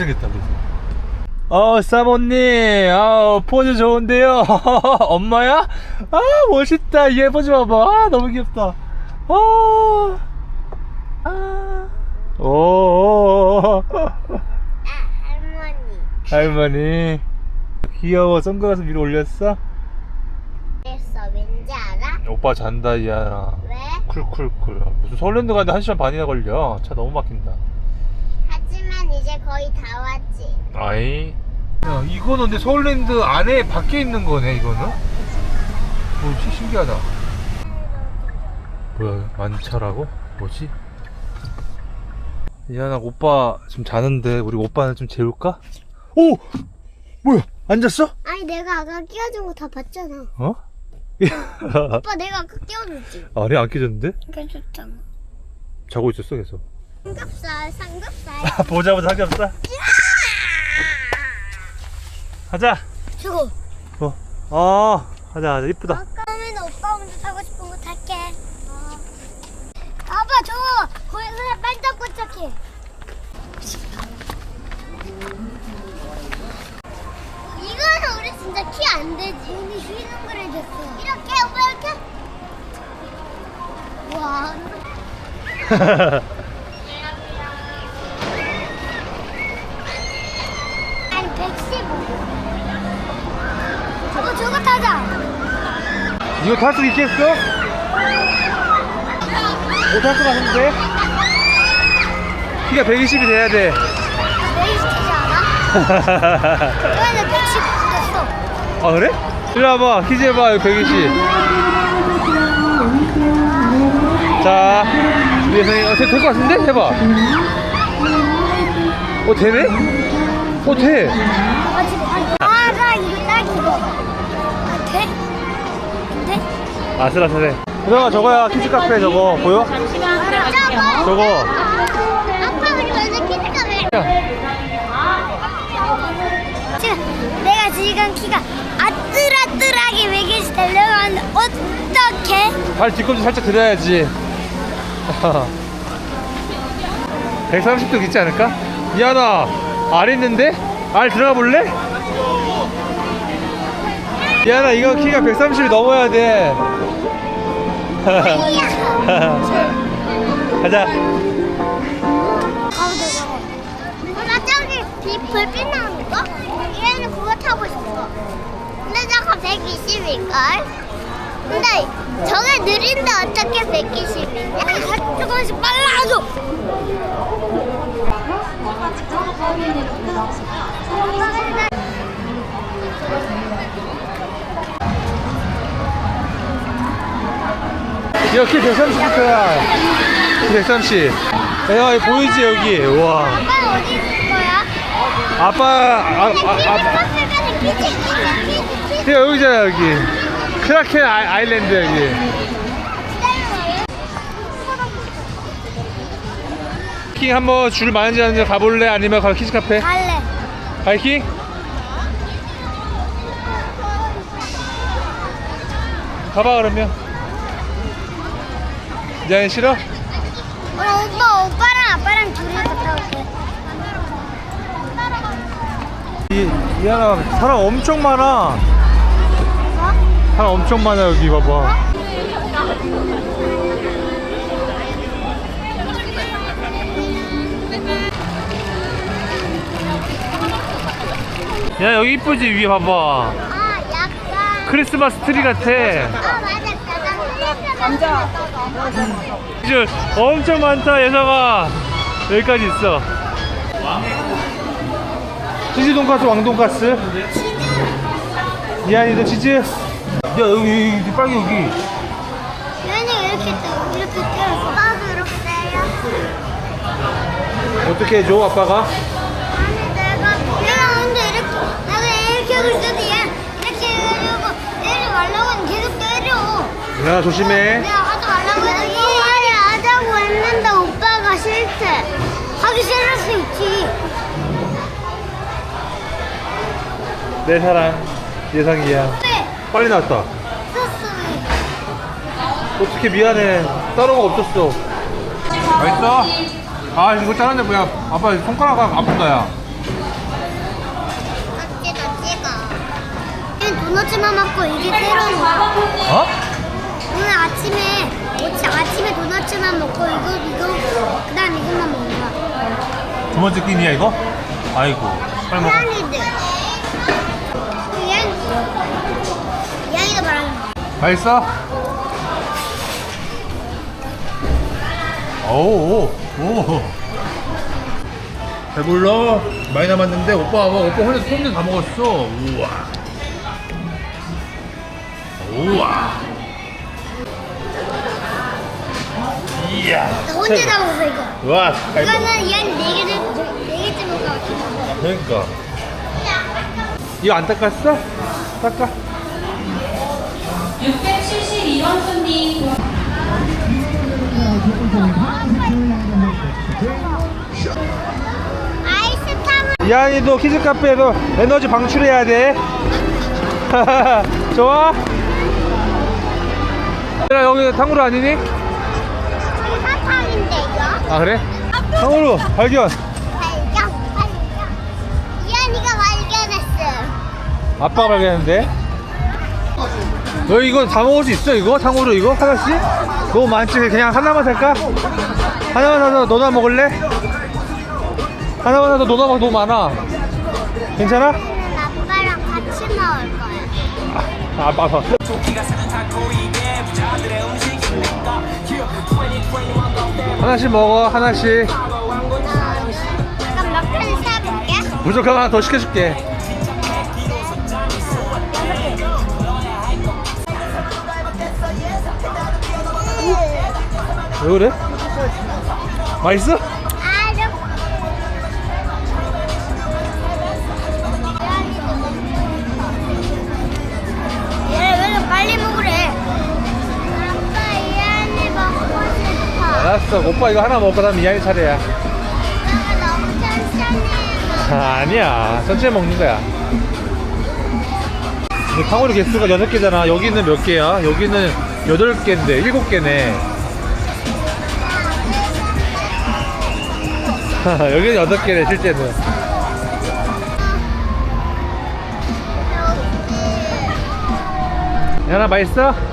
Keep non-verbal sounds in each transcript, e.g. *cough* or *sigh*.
잘생겼다, 그래서. 어, 사모님. 아, 포즈 좋은데요. *laughs* 엄마야? 아, 멋있다. 얘 포즈 봐봐. 아, 너무 귀엽다. 아. 아. 오. 오. 아, 할머니. 할머니. 귀여워. 선글라스 위로 올렸어? 그랬어. 왠지 알아? 오빠 잔다, 이하나. 왜? 쿨쿨쿨. 무슨 서울랜드 가는데 한 시간 반이나 걸려. 차 너무 막힌다. 이제 거의 다 왔지. 아이. 야, 이거는 근데 서울랜드 안에 밖에 있는 거네, 이거는? 뭐지? 신기하다. 뭐야, 만차라고? 뭐지? 이하나 오빠 지금 자는데 우리 오빠는 좀 재울까? 오! 뭐야? 앉았어? 아니 내가 아까 끼워준 거 다 봤잖아. 어? 오빠 내가 아까 끼워줬지. *laughs* 아니 안 깨졌는데? 그래줬잖아. 자고 있었어 계속 삼겹살, 삼겹살. *laughs* 보자 보자 삼겹살 가자 저거. 어, 어 가자 가자 이쁘다 아까면 오빠 먼저 타고 싶은 거 탈게. 어. 아빠 저거 거기 그냥 반짝반짝해. 이거는 우리 진짜 키 안 되지. 여기 휘는 걸 해줬어. 이렇게 오빠 이렇게. 와. *laughs* 이거 탈 수 있겠어? 못할 것 같은데? 키가 120이 돼야 돼 내일 시키지 않아? 왜내 115 됐어? 아 그래? 이리 와봐 키즈 해봐 여기 120자 준비해서 어, 될것 같은데? 해봐 어 되네? 어 돼! 아슬아슬해 그나마 저거야 키즈 카페 저거 보여? 저거. 저거 아빠 우리 먼저 키즈가 왜? 지금 내가 지금 키가 아뜰아뜰하게 외계시 달려가는데 어떻게? 발 뒤꿈치 살짝 들어야지 130도 있지 않을까? 미안아 알 있는데? 알 들어가 볼래? 미안아 이거 키가 130이 넘어야 돼 *laughs* 가자 가도 돼 저거. 어, 나 저기 빛 불 빛 나는 거? 얘는 그거 타고 싶어. 근데 저거 120일걸? 근데 저게 느린데 어떻게 120이냐? 조금씩 빨라져. 여기 130m야 130 야 여기 보이지 여기 와 아빠 어디 있을 거야? 아빠 아, 아, 아, 아, 여기잖아 여기 크라켄 아이, 아일랜드 여기 킹 한번 줄 많은지 않은지 가볼래? 아니면 가 키즈 카페? 갈래. 바이킹? 가봐 그러면 이제 싫어? 어, 오빠 오빠랑 아빠랑 둘이 갔다 올게. 이, 이하나 사람 엄청 많아 어? 사람 엄청 많아 여기 봐봐 야 여기 이쁘지 위에 봐봐 아 약간. 크리스마스 트리 같아 아 맞아. 감자. 이제 엄청 많다 예서가 여기까지 있어 치즈 돈가스 왕돈가스 이한이도 치즈 야 여기, 여기 빨리 여기 얘는 이렇게 떠- 이렇게 떼었어. 나도 이렇게 떼요. 어떻게 해줘 아빠가? 아니 내가 내가 근데 이렇게 내가 이렇게 하고 있어도 얘 이렇게 해가지고 때리지 말라고 계속 때려. 야 조심해 내가 하지 말라고 해도 이말이 하자고 했는데 오빠가 싫대. 싫을 수 있지. 내 사랑 예상이야 왜? 빨리 나왔다 소스를. 어떻게 미안해 따로가 없었어 맛있어? 아 이거 잘랐네 뭐야 아빠 손가락 아프다 야 찍어 찍어. 이건 도넛만 먹고 이게 새로운 거. 어? 오늘 아침에 어제 아침에 도넛만 먹고 두 번째 끼니야 이거? 아이고 빨리 먹어 이양이들. 이양 이양이도 말하는 거. 맛있어? 오오 오. 배불러? 많이 남았는데 오빠 봐봐 오빠 혼자 혼자 다 먹었어 우와 우와 이야 나 혼자 다 먹었어 이거. 와 이거는 이양이 네 개를 네 개쯤 먹을 것 같아. 그러니까 이거 안 닦았어? 닦아 672번 손님 아이스탕을 이한이도 키즈 카페에서 에너지 방출해야 돼. *laughs* 좋아? 얘들아 여기 탕후루 아니니? 아 그래? 탕후루 발견. 발견 발견. 이한이가 발견했어. 아빠가 발견했는데. 너 이거 다 먹을 수 있어 이거? 탕후루 이거? 하나씩? 너무 많지 그냥 하나만 살까? 하나만 사서 너나 먹을래? 하나만 사서 너나 먹 너무 많아. 괜찮아? 아빠랑 같이 먹을 거야. 아, 아빠 하나씩 먹어 하나씩 잠깐 몇편 사볼게. 무조건 하나 더 시켜줄게 왜 그래? 맛있어? 알았어. 오빠 이거 하나 먹고 그다음 이한이 차례야. 내가 너무 천천히. 아, 아니야. 천천히 먹는 거야. 근데 탕후루 개수가 6개잖아. 여기는 몇 개야? 여기는 8개인데 7개네. *laughs* 여기는 8개네 실제는. 야나 맛있어?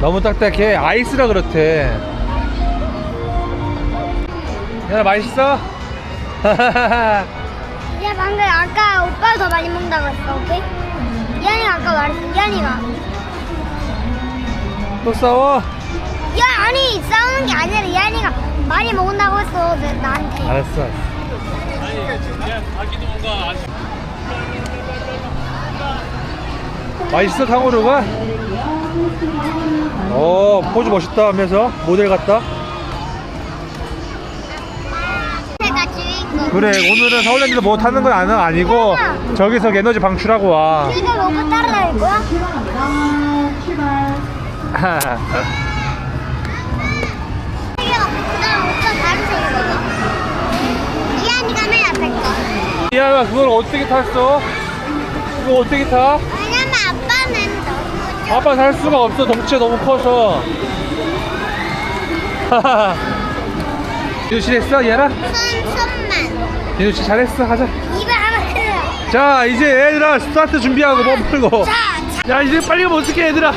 너무 딱딱. 너무 딱딱해 아이스라 그렇대 야나 맛있어? *laughs* 얘 방금 아까 오빠가 더 많이 먹는다고 했어, 오케이? 이한이가 아까 말했어, 이한이가. 또 싸워? 야, 아니, 싸우는 게 아니라 이한이가 많이 먹는다고 했어, 내- 나한테. 알았어 맛있어 탕후루가? 어 포즈 멋있다 하면서 모델 같다 제가 주인공. 그래 오늘은 서울랜드에서 뭐 타는 건 아는 아니고 저기서 에너지 방출하고 와 내가 로봇 따라다닐 거야? 세개가 그다음 오빠 다른 색이 먹어. 이한이가 맨 앞에 거. 이하나 그걸 어떻게 탔어? 이거 어떻게 타? 왜냐면 아빠는 너무 좀 아빠 살 수가 없어 덩치가 너무 커서 디누씨 했어? 손, 손만. 디누씨 잘했어 가자 입을 하나 크려. 자 이제 얘들아 스타트 준비하고 뭐 풀고 자, 자. 야 이제 빨리 가면 어떡해 얘들아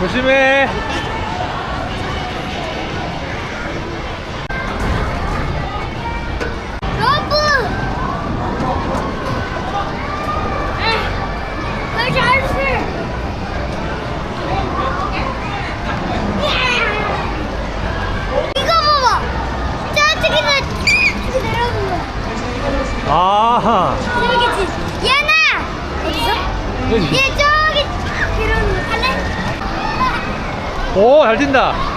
조심해 러브. 왜 잘했어? 이거 봐봐. 저쪽에서 이렇게 내려오는 거야. 아하 재밌겠지? 얘나 어디서? 얘 저기 이런 거 할래? 오 잘 뛴다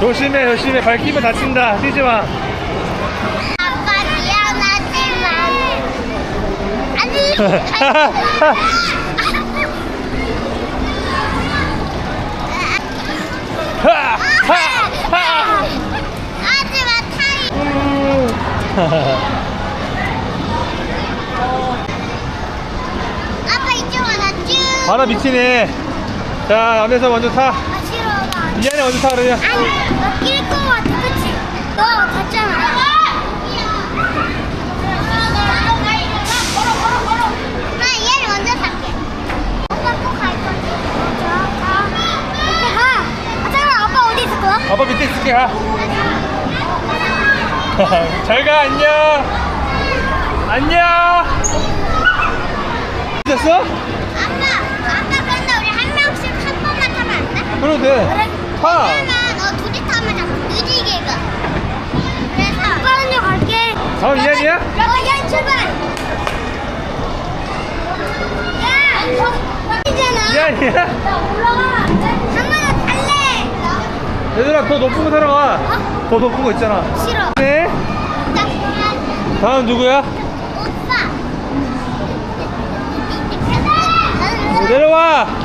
조심해 조심해. 밟히면 다친다. 뛰지마. 아빠 미안하지만 아니 타이 아빠 이쪽 쭉 바로 미치네. 자 남에서 먼저 타. 아 싫어 나. 미안해 먼저 타 그러면. 아니? 너 갔잖아. 나 얘를 먼저 탈게. 오빠 또갈 건데. 자가 오빠 가 아, 잠깐만 아빠 어디 있을 거야? 아빠 밑에 있을게 가. *laughs* 잘가 안녕. 안녕. 됐어? 아빠 아빠 근데 우리 한 명씩 한 번만 타면 안 돼? 그래도 돼타 왜냐면 너 둘이 타면 자꾸 느리게 가 그래서 아빠는요 갈게 다음 이한이야? 어, 야, 출발! 야! 이잖아. 나 올라가. 얘들아 더 높은 거 타러 가. 어? 더 높은 거 있잖아. 싫어. 네. 나. 다음 누구야? 오빠. 어, 내려와.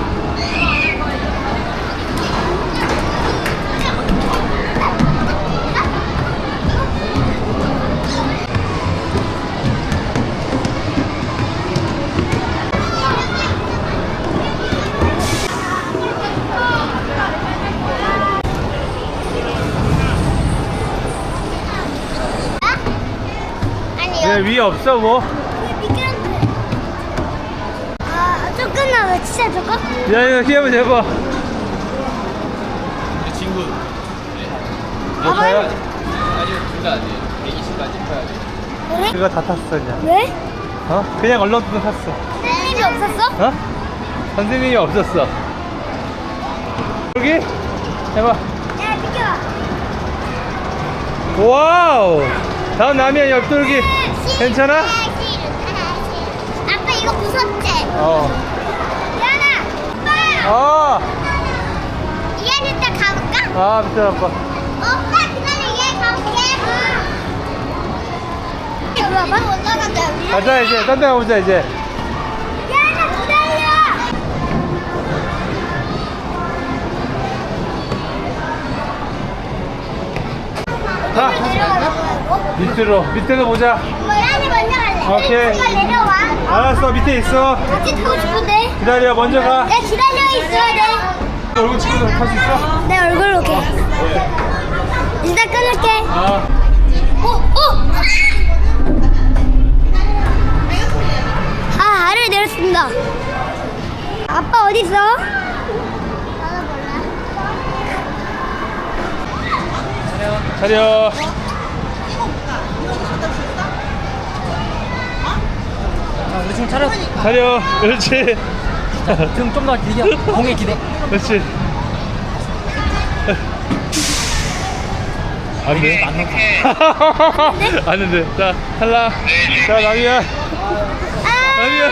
여기 위에 없어 뭐? 미끄럼틀. 아, 조금 나와. 진짜 조금? 이한이가 키 한번 재봐. 친구 너 타요? 아니 둘다 안 돼. 120까지 커야 돼. 그래? 그거 다 탔어 그냥. 왜? 어? 그냥 얼렁뚱 탔어. 셀립이 없었어? 어? 선생님이 없었어. 여기? 해봐. 야, 비켜봐. 와우. 다음 남이야 옆돌기. 괜찮아? 아빠 이거 무섭지? 어. 미안아. 오빠. 어. 이해할 때 가볼까? 아 밑에 아빠. 오빠 기다려 얘 가볼게. 올라가자. 우리. 가자 이제. 딴 데 가보자 이제. 밑으로. 밑에서 보자. 미안이 먼저 갈래. 오케이. 내려와. 알았어 밑에 있어. 같이 타고 싶은데. 기다려 먼저 가. 내 기다려 있어야 돼. 얼굴 찍어서 탈수 있어? 내 얼굴로 게 일단 끊을게. 아. 어, 어! 아, 알을 내렸습니다. 아빠 어디 있어? 차려. 지금 차려. 차려. 그렇지. *laughs* 등 좀 더 길게. 공에 기대. 그렇지. 안 돼. *laughs* 안 돼. 자, 탈락. 자, 남이야. 아, 남이야.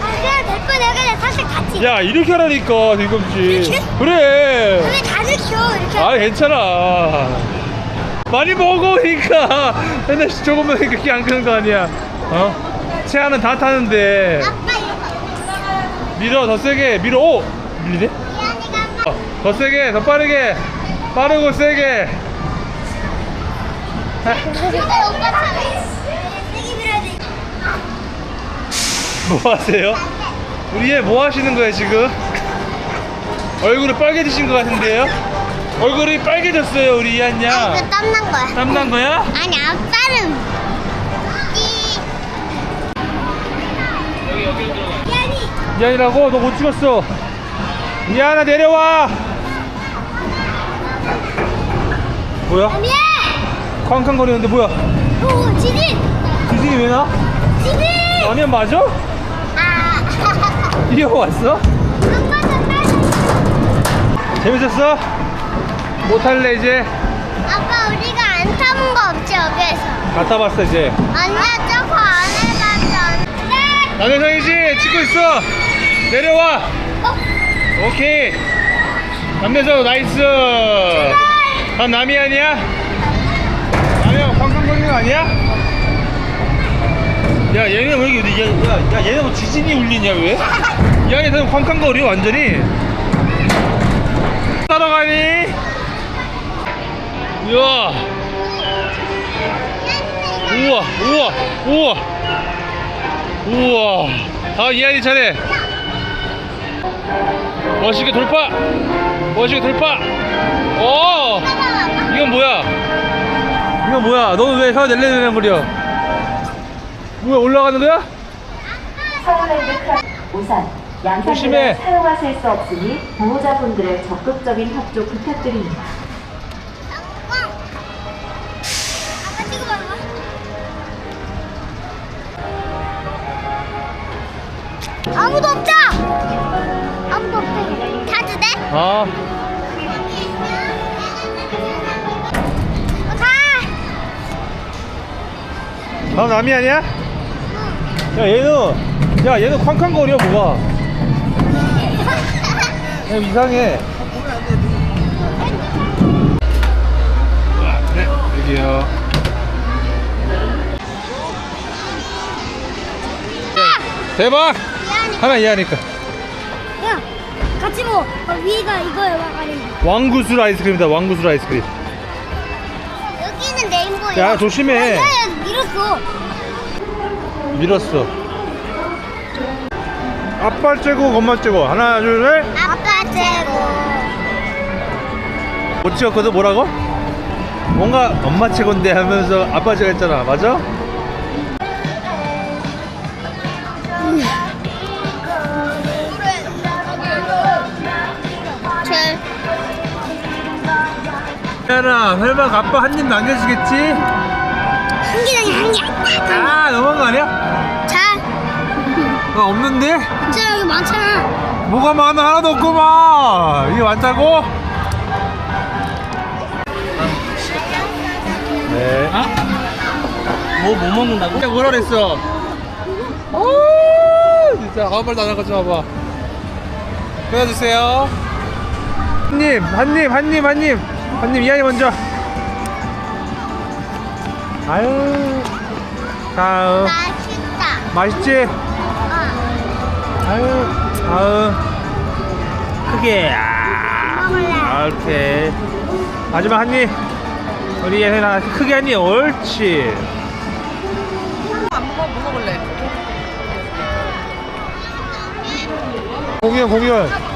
아, 그냥 내거 내가 그냥 사실 같이. 야, 이렇게 하라니까, 지금지. 그래. 다 이렇게. 아, 괜찮아. 많이 먹으니까. 맨날 조금만 그렇게 안 크는 거 아니야. 어? 채아는 다 타는데. 밀어, 더 세게. 밀어. 오! 밀리네? 더 세게, 더 빠르게. 빠르고 세게. 뭐 하세요? 우리 얘뭐 하시는 거예요 지금? 얼굴이 빨개지신 것 같은데요? 얼굴이 빨개졌어요 우리 이한 아니 양. 그 땀난 거야. 땀난 거야? 아니 아빠는 이 여기 여기로 들어가. 야니 이한이라고 너 못 찍었어. 이한아 내려와. 뭐야? 아니야. 쾅쾅거리는데 뭐야? 오 지진 지진이 왜 나? 지진. 라면 맞아? 아. 뛰어왔어? 아빠 정말. 재밌었어? 못 할래 이제? 아빠 우리가 안 타본 거 없지 여기에서? 다 타봤어 이제. 아니야 저거 안 해봤어. 네. 남대성이지? 찍고 있어. 내려와. 어? 오케이. 남대성 나이스. 다음 남이 아니야? 아니야 거 아니야? 야 얘네 왜 이렇게 야, 야, 야 얘네 뭐 지진이 울리냐 왜? 야 얘네 쾅쾅거려 완전히. 따라가니? 우와. 우와 우와 우와. 우와. 아 이한이 차례 멋있게 돌파. 멋있게 돌파. 오 이건 뭐야? 이건 뭐야? 너는 왜 혀 낼래내는 거려 뭐야 올라가는 거야? 조심해. 양산대를 사용하실 수 없으니 보호자분들의 적극적인 협조 부탁드립니다. 아무도 없다. 아무도 없대. 돼? 아 어, 가. 다음 남이 아니야? 야 얘는 야 얘는 쾅쾅거려 뭐가 *laughs* 야 이상해 네 여기요 대박. 하나 이해하니까 야, 같이 먹어. 어, 위가 이거야, 아니. 왕구슬 아이스크림이다 왕구슬 아이스크림 여기는 레인보야. 야, 조심해. 야, 야, 밀었어. 밀었어 아빠 째고 엄마 째고 하나 둘 셋 아빠 최고. 못 찍었거든 뭐라고? 뭔가 엄마 최고인데 하면서 아빠 최고 했잖아 맞아? 야나 설마 아빠 한 입 남겨주겠지? 한 개는 한 개. 아 너무한 거 아니야? 자, 나 없는데? 진짜 여기 많잖아. 뭐가 많아 하나도 없구만 이게 많다고? 네 뭐 뭐 먹는다고? 진짜 뭐라 그랬어? 오 진짜 아무 말도 안 하고 좀 와봐 끊어주세요 한 입 한 입 한 입 한 입 한입 이한이 먼저. 아유. 다음 맛있다. 맛있지? 어, 아유. 아유. 크게. 아, 먹을래. 오케이 마지막 한입. 우리 예나 크게 한입. 옳지. 안 먹어 뭐 먹을래? 공연 공연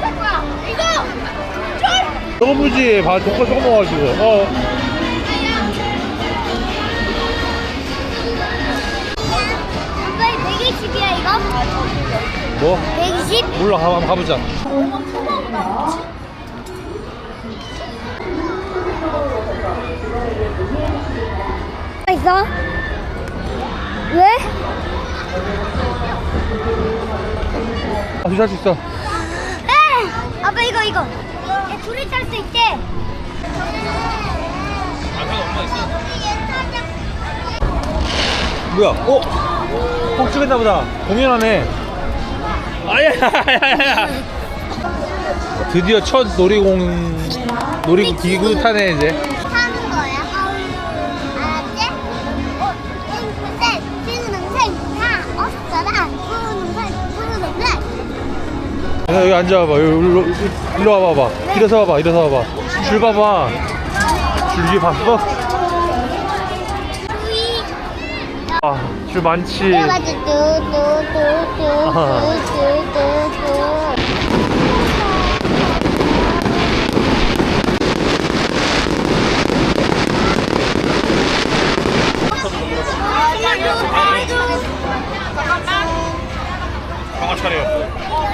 너무지 봐 조건 조금 먹어가지고 어 아빠 120이야 이거? 뭐? 120? 몰라 가- 한번 가보자 있어? 왜? 아, 주차할 수 있어 에! 아빠 이거 이거. 얘 둘이 탈 수 있대. 뭐야 어? 꼭 찍었나 보다 공연하네 아야야야야 드디어 첫 놀이공 놀이 기구 타네 이제 타는 거야? 알았지? 어, 근데 지금 동생 다 없어라. 푸른 동생, 푸른 동생. 야, 여기 앉아봐봐 여기 일로, 일로 와봐봐 이래서 봐봐 이래서 봐봐. 줄 봐봐. 줄 위에 봤어? 아줄 많지? 잠깐만 래가지고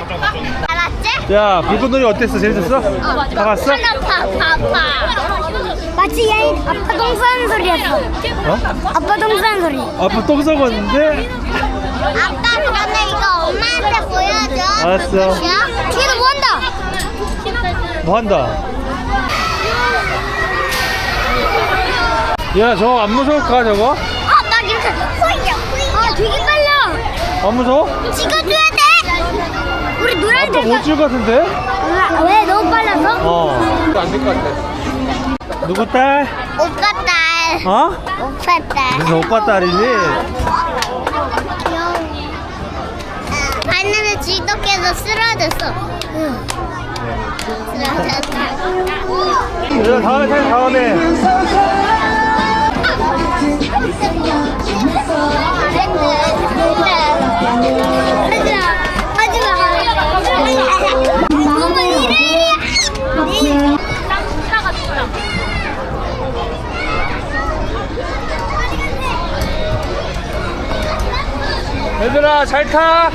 뚜뚜뚜뚜뚜뚜뚜. 알았지? 야 불꽃놀이 어땠어? 재밌었어? 다 봤어? 봐, 봐봐. 마치 얘 아빠 똥 싸는 소리였어. 어? 아빠 똥 싸는 소리. 아빠 똥 썩었는데 아빠 그러면 이거 엄마한테 보여줘. 알았어. 야, 뒤에도 뭐 한다? 뭐 한다 야 저거 안 무서울까 저거? 아, 나 이렇게 호이야, 호이야. 아, 되게 빨라. 안 무서워? 노란 아빠 못줄 것 같은데? 왜 너무 빨라서? 어 안될 것 같아 누구 딸? 오빠 딸. 어? 오빠 딸. 무슨 오빠 딸이지? 귀여워. 반면에 지독해서 쓰러졌어. 응. 쓰러졌다. 그래 다음에 살 다음에 얘들아 잘 타!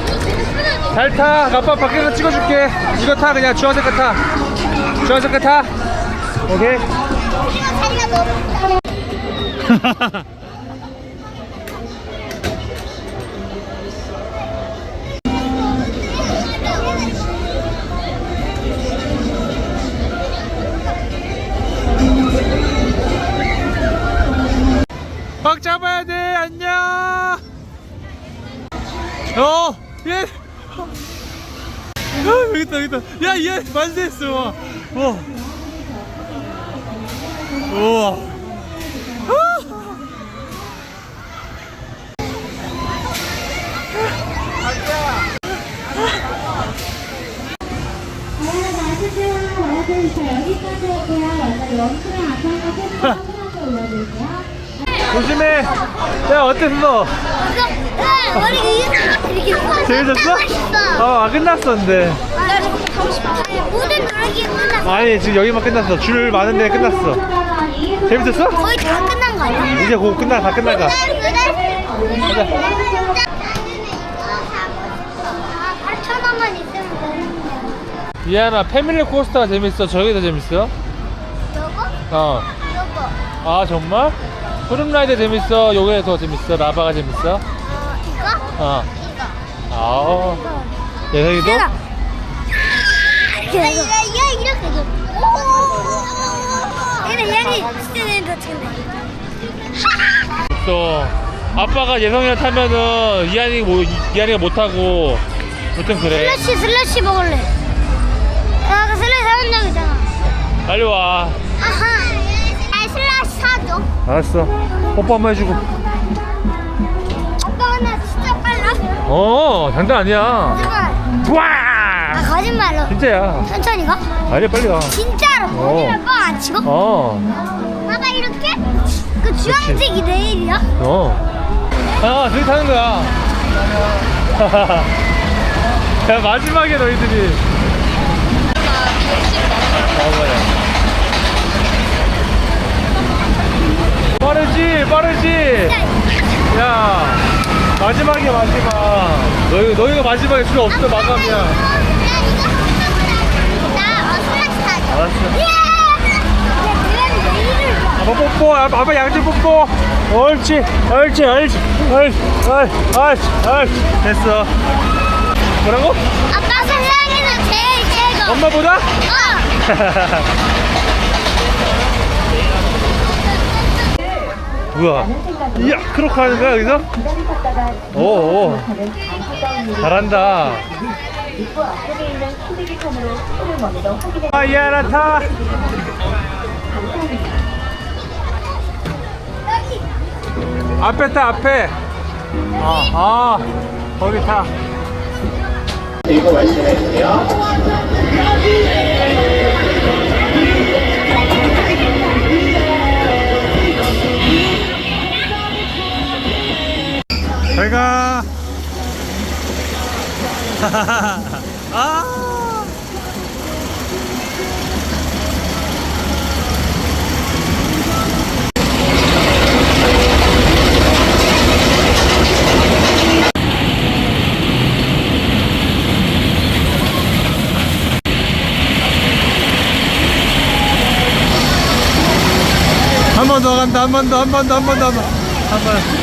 잘 타! 아빠 밖에서 찍어줄게 이거 타 그냥 주황색 거 타! 주황색 거 타! 오케이 *laughs* 있다 여기 있다 야 얘 만세했어 와. 와. 우와 아. 조심해 야 어땠어 머리가 이렇게 재밌었어? 있어. 어 아, 끝났어 근데 나 지금 가고 싶어. 모든 노력이 끝났어. 아니 지금 여기만 끝났어 줄 많은데 끝났어 재밌었어? 거의 다 끝난 거 아니야? 이제 곧 끝나 다 끝나가 가자. 8천 원만 있으면 되는데. 이하나 패밀리 코스터가 재밌어 저게 더 재밌어? 저거? 어. 저거. 아 정말? 흐름라이드 재밌어 요게 더 재밌어 라바가 재밌어? 어, 이거? 어 이거. 아우 예성이도? 야, 야, 이렇게 해줘. 얘는 더 친해. 또 아빠가 예성이랑 타면은 이한이 뭐 이한이가 못 타고 보통 그래 슬러시 슬러시 먹을래. 야, 그 슬러시 사온 적 있잖아. 빨리 와 아하. 아, 사줘. 알았어 뽀뽀 한번 해주고 아빠가 나 진짜 빨라. 어 장난 아니야 잠깐. 와 아, 거짓말로. 진짜야 천천히 가. 아니 빨리 진짜로. 어. 거짓말 뻥안 치고. 가어 봐봐 이렇게. 그 주황색이 내일이야. 어. 아, 저기 타는 거야. *laughs* 야, 마지막에 너희들이. 빠르지, 빠르지. 야, 마지막이야, 마지막. 너희, 너희가 마지막에 필요 없어, 마감이야. 알았어. 아빠 뽀뽀, 아, 아빠 양지 뽀뽀. 옳지, 옳지, 옳지, 옳지, 옳지, 옳지, 옳지. 됐어. 뭐라고? 아빠 세상에서 제일 최고. 엄마보다? 어. 뭐야? 이야, 크로크 하는 거야, 여기서? 기다리 탔다가 오, 오. 가는 안타까운 잘한다. 입구 앞쪽에 있는 소리기판으로 표를 먼저 확인해 아, 이하나 타. 앞에 타, 앞에. 아, 아, 거기 타. 잘 가. *laughs* 아 한 번 더 간다 한 번 더 한 번 더 한 번 더 한번한 번.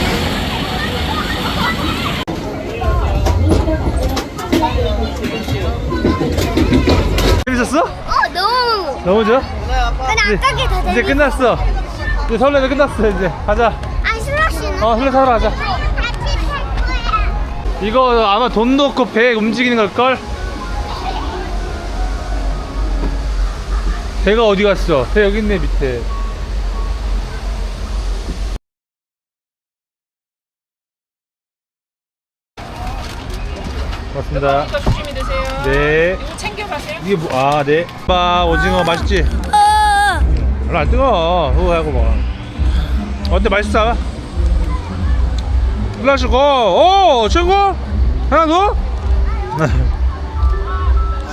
재밌었어? 어 너무. 너무 좋아? 근데 아까 게 더 이제 재밌어. 끝났어 이제 설레도 끝났어 이제 가자 아 슬러시는. 어 슬래 사러 가자 같이 탈 거야. 이거 아마 돈 넣고 배 움직이는 걸걸? 배가 어디 갔어? 배 여기 있네 밑에 고맙습니다 조심히 드세요. 네 챙겨가세요. 이게 뭐, 아, 네. 빠, 오징어 맛있지? 별로 안 뜨거워. 그거 하고 뭐. 어때, 맛있어? 플라시 고! 오! 최고! 하나 더?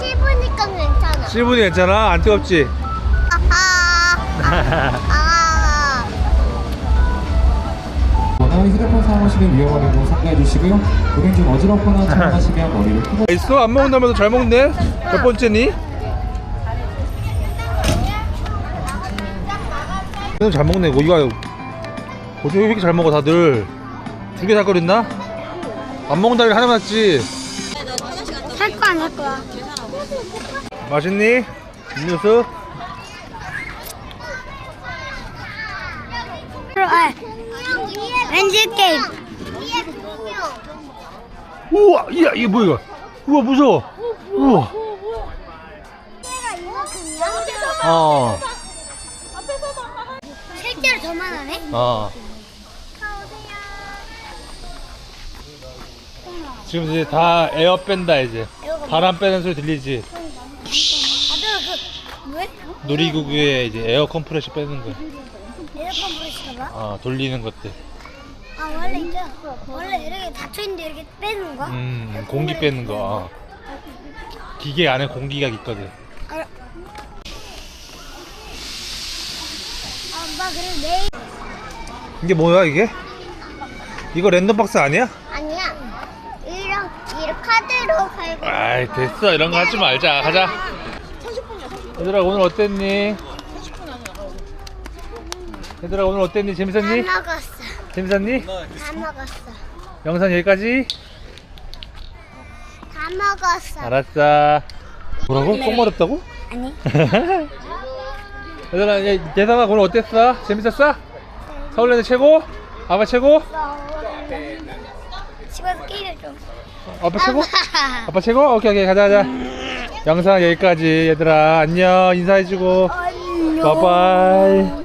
씹으니까 괜찮아. 7분이 괜찮아? 안 뜨겁지? 아하. 아. 전화 휴대폰 사용하시면 위험하다고 상가해 주시고요. 은행 좀 어지럽거나 잘못하시면 머리를 크고 있어? 안 먹는다면서 잘 먹네? 몇 번째니? 너잘 먹네. 뭐, 이거, 오징어 왜 이렇게 잘 먹어, 다들? 두 개 살 거랬나? 안 먹는다고 하나 맞지? 할거 안할 거야. 맛있니? 음료수? 왠지 게임. 우와! 이게 뭐야, 이거? 우와, 무서워! 우와! 어, 실제로 저만 하네? 어. 지금 이제 다 에어 뺀다, 이제. 바람 빼는 소리 들리지? 그 왜? 놀이기구에 이제 에어 컴프레셔 빼는 거야. 에어컨 부르시나 봐? 어, 돌리는 것들. 아 원래 이제 원래 이렇게 닫혀 있는데 이렇게 빼는 거? 음, 공기 빼는 거. 어. 기계 안에 공기가 있거든. 아, 엄마 그래 내일 이게 뭐야, 이게? 이거 랜덤 박스 아니야? 아니야. 이런 이런 카드로 팔고. 아이, 됐어. 이런 거 하지 말자. 가자. 얘들아, 오늘 어땠니? 얘들아, 오늘 어땠니? 재밌었니? 다 먹었어. 재밌었니? 다 먹었어. 영상 여기까지? 다 먹었어. 알았어. 뭐라고? 똥 마렵다고? 아니. *laughs* 얘들아, 얘, 예상아 오늘 어땠어? 재밌었어? 서울랜드 최고? 아빠 최고? 집에서 게임을 좀. 아빠 최고? 아빠 최고? 오케이 오케이 가자 가자 영상 여기까지 얘들아 안녕 인사해주고 바이바이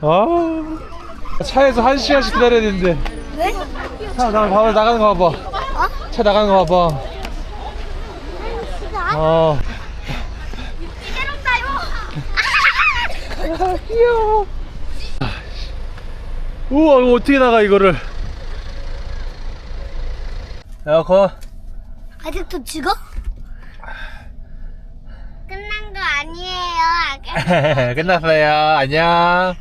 아 차에서 한 시간씩 기다려야 되는데. 왜? 차 나, 봐봐 나가는 거 봐봐. 어? 차 나가는 거 봐봐. 어. 아, *laughs* 귀여워. 아, 우와 이거 어떻게 나가 이거를? 에어컨 아직도 죽어? 끝난 거 아니에요. *laughs* 끝났어요. 안녕